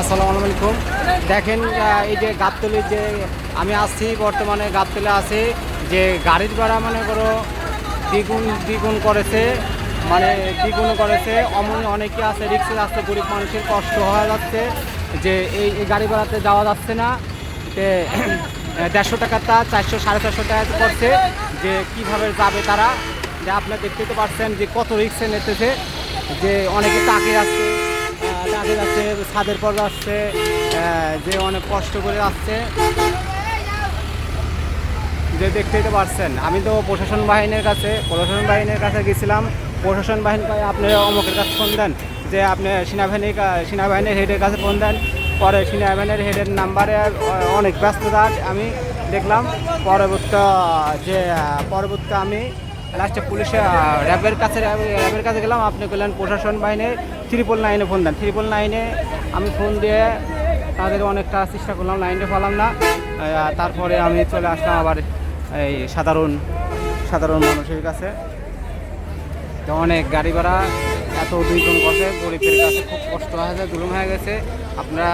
আসসালামু আলাইকুম। দেখেন এই যে গাবতলির যে আমি আসছি, বর্তমানে গাবতলে আছি, যে গাড়ির ভাড়া মনে করো দ্বিগুণ দ্বিগুণ করেছে মানে দ্বিগুণ করেছে। অমন অনেকে আছে, রিক্সে যাচ্ছে, গরিব মানুষের কষ্ট হয়ে যাচ্ছে, যে এই গাড়ি ভাড়াতে যাওয়া যাচ্ছে না। তে দেড়শো টাকাটা চারশো, সাড়ে চারশো টাকা করছে, যে কীভাবে যাবে তারা। যে আপনারা দেখতে তো পাচ্ছেন যে কত রিক্সে নিতেছে, যে অনেকে টাকে যাচ্ছে টাকে যাচ্ছে ছাদের পর যাচ্ছে যে অনেক কষ্ট করে যাচ্ছে যে দেখতেই তো পারছেন, আমি তো প্রশাসন বাহিনীর কাছে, প্রশাসন বাহিনীর কাছে গেছিলাম। প্রশাসন বাহিনী, আপনি অমুকের কাছে ফোন দেন, যে আপনি সেনাবাহিনীর সেনাবাহিনীর হেডের কাছে ফোন দেন। পরে সেনাবাহিনীর হেডের নাম্বারে অনেক ব্যস্ততা আমি দেখলাম। পরবর্তী, যে পরবর্তী আমি লাস্টে পুলিশে র্যাবের কাছে র্যাবের কাছে গেলাম। আপনি বললেন প্রশাসন বাহিনী ত্রিপল নাইনে ফোন দেন। ত্রিপল নাইনে আমি ফোন দিয়ে তাদের অনেকটা চেষ্টা করলাম লাইনটা পালাম না। তারপরে আমি চলে আসলাম আবার এই সাধারণ সাধারণ মানুষের কাছে। তো অনেক গাড়ি ভাড়া, এত দুই গুণ করছে গরিবের কাছে খুব কষ্ট হয়ে গেছে জুলুম হয়ে গেছে। আপনারা